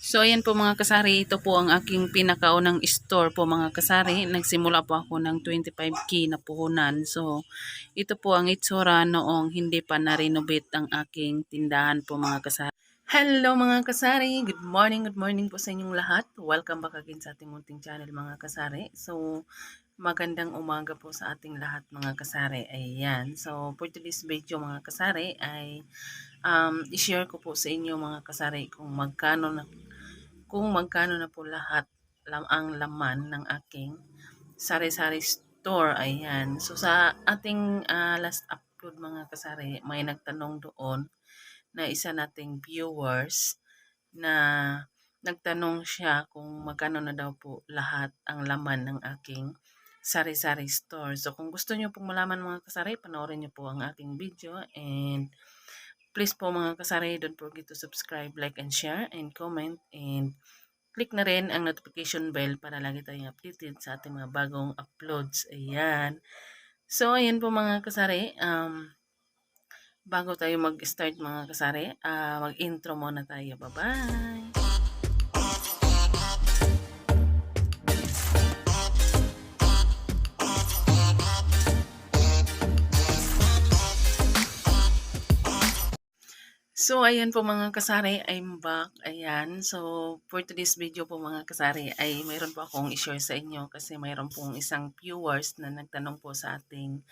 So, ayan po mga kasari, ito po ang aking pinakaunang store po mga kasari. Nagsimula po ako ng 25k na puhunan. So, ito po ang itsura noong hindi pa na-renovate ang aking tindahan po mga kasari. Hello mga kasari! Good morning, good morning po sa inyong lahat. Welcome back again sa ating munting channel mga kasari. So, magandang umaga po sa ating lahat mga kasari. Ayan. So, for today's video mga kasari ay um, i-share ko po sa inyo mga kasari kung magkano na kung magkano na po lahat lam ang laman ng aking sari-sari store. Ayan. So sa ating uh, last upload mga kasari, may nagtanong doon na isa nating viewers na nagtanong siya kung magkano na daw po lahat ang laman ng aking sari-sari store. So kung gusto niyo pong malaman mga kasari, panoorin niyo po ang aking video and Please po mga kasari, don't forget to subscribe, like, and share, and comment, and click na rin ang notification bell para lagi tayong updated sa ating mga bagong uploads. Ayan. So, ayan po mga kasari. Um, bago tayo mag-start mga kasari, uh, mag-intro muna tayo. Bye-bye! So, ayan po mga kasari, I'm back. Ayan. So, for today's video po mga kasari, ay mayroon po akong i-share sa inyo kasi mayroon pong isang viewers na nagtanong po sa ating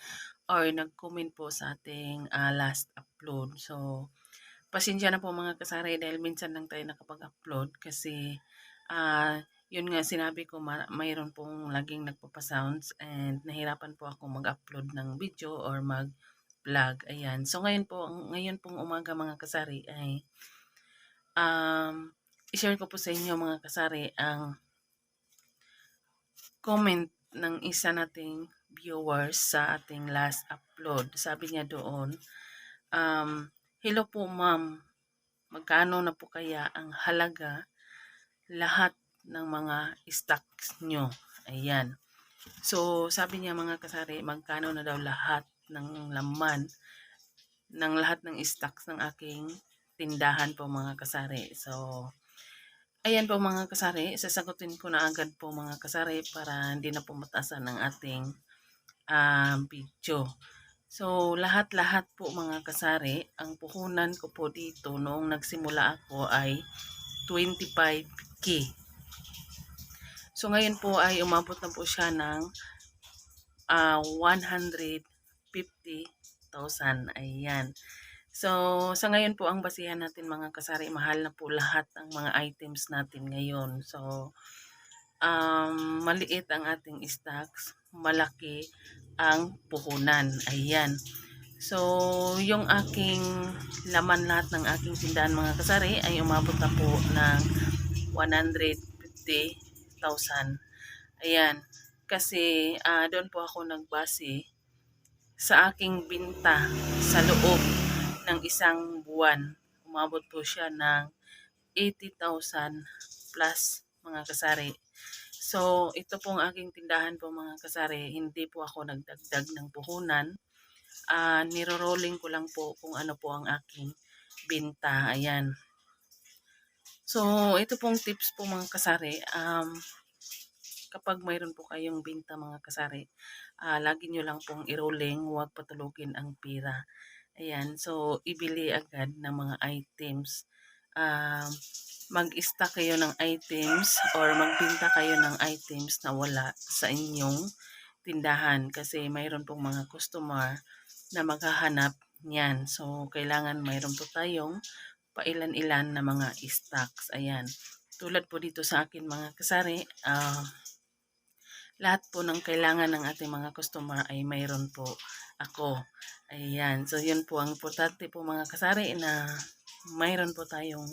or nag-comment po sa ating uh, last upload. So, pasensya na po mga kasari dahil minsan lang tayo nakapag-upload kasi uh, yun nga sinabi ko mayroon pong laging nagpapasounds and nahirapan po ako mag-upload ng video or mag vlog. Ayan. So, ngayon po, ngayon pong umaga mga kasari ay um, i-share ko po sa inyo mga kasari ang comment ng isa nating viewers sa ating last upload. Sabi niya doon, um, Hello po ma'am, magkano na po kaya ang halaga lahat ng mga stocks nyo? Ayan. So, sabi niya mga kasari, magkano na daw lahat ng laman ng lahat ng stocks ng aking tindahan po mga kasari. So, ayan po mga kasari, sasagutin ko na agad po mga kasari para hindi na po matasan ng ating uh, video. So, lahat-lahat po mga kasari, ang puhunan ko po dito noong nagsimula ako ay 25k. So, ngayon po ay umabot na po siya ng uh, 100 50,000. Ayan. So, sa ngayon po ang basihan natin mga kasari, mahal na po lahat ang mga items natin ngayon. So, um, maliit ang ating stocks, malaki ang puhunan. Ayan. So, yung aking laman lahat ng aking tindahan mga kasari ay umabot na po ng 150,000. Ayan. Kasi uh, doon po ako nagbase sa aking binta sa loob ng isang buwan. Umabot po siya ng 80,000 plus mga kasari. So, ito pong aking tindahan po mga kasari. Hindi po ako nagdagdag ng puhunan. Uh, niro-rolling ko lang po kung ano po ang aking binta. Ayan. So, ito pong tips po mga kasari. Um, kapag mayroon po kayong binta mga kasari, uh, lagi nyo lang pong i-rolling, huwag patulugin ang pira. Ayan, so ibili agad ng mga items. Uh, mag-stock kayo ng items or magbinta kayo ng items na wala sa inyong tindahan kasi mayroon pong mga customer na maghahanap niyan. So, kailangan mayroon po tayong pailan-ilan na mga stocks. Ayan. Tulad po dito sa akin mga kasari, uh, lahat po ng kailangan ng ating mga customer ay mayroon po ako. Ayan. So, yun po ang importante po mga kasari na mayroon po tayong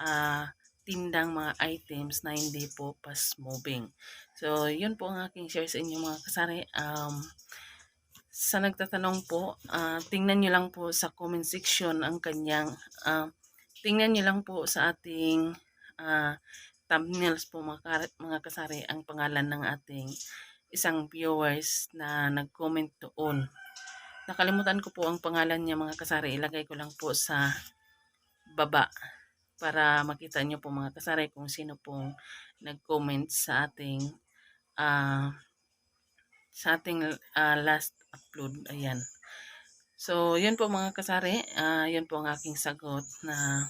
uh, tindang mga items na hindi po fast moving. So, yun po ang aking share sa inyo mga kasari. Um, sa nagtatanong po, uh, tingnan nyo lang po sa comment section ang kanyang, uh, tingnan nyo lang po sa ating uh, thumbnails po mga, mga kasari ang pangalan ng ating isang viewers na nag-comment doon. Nakalimutan ko po ang pangalan niya mga kasari. Ilagay ko lang po sa baba para makita nyo po mga kasari kung sino pong nag-comment sa ating ah sa ating ah, last upload. Ayan. So, yun po mga kasari. ah yun po ang aking sagot na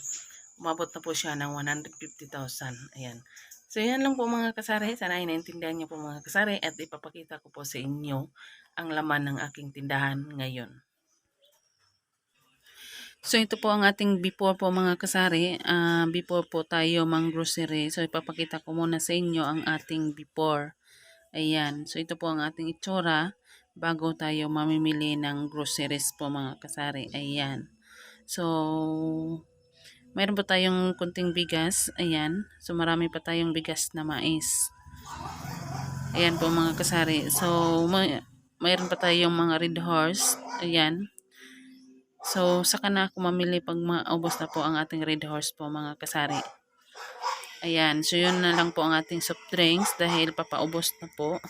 umabot na po siya ng 150,000. Ayan. So, yan lang po mga kasari. Sana ay naintindihan niyo po mga kasari at ipapakita ko po sa inyo ang laman ng aking tindahan ngayon. So, ito po ang ating before po mga kasari. Ah, before po tayo mang grocery. So, ipapakita ko muna sa inyo ang ating before. Ayan. So, ito po ang ating itsura bago tayo mamimili ng groceries po mga kasari. Ayan. So, Meron pa tayong kunting bigas. Ayan. So, marami pa tayong bigas na mais. Ayan po mga kasari. So, may, mayroon pa tayong mga red horse. Ayan. So, saka na ako mamili pag maubos na po ang ating red horse po mga kasari. Ayan. So, yun na lang po ang ating soft drinks dahil papaubos na po.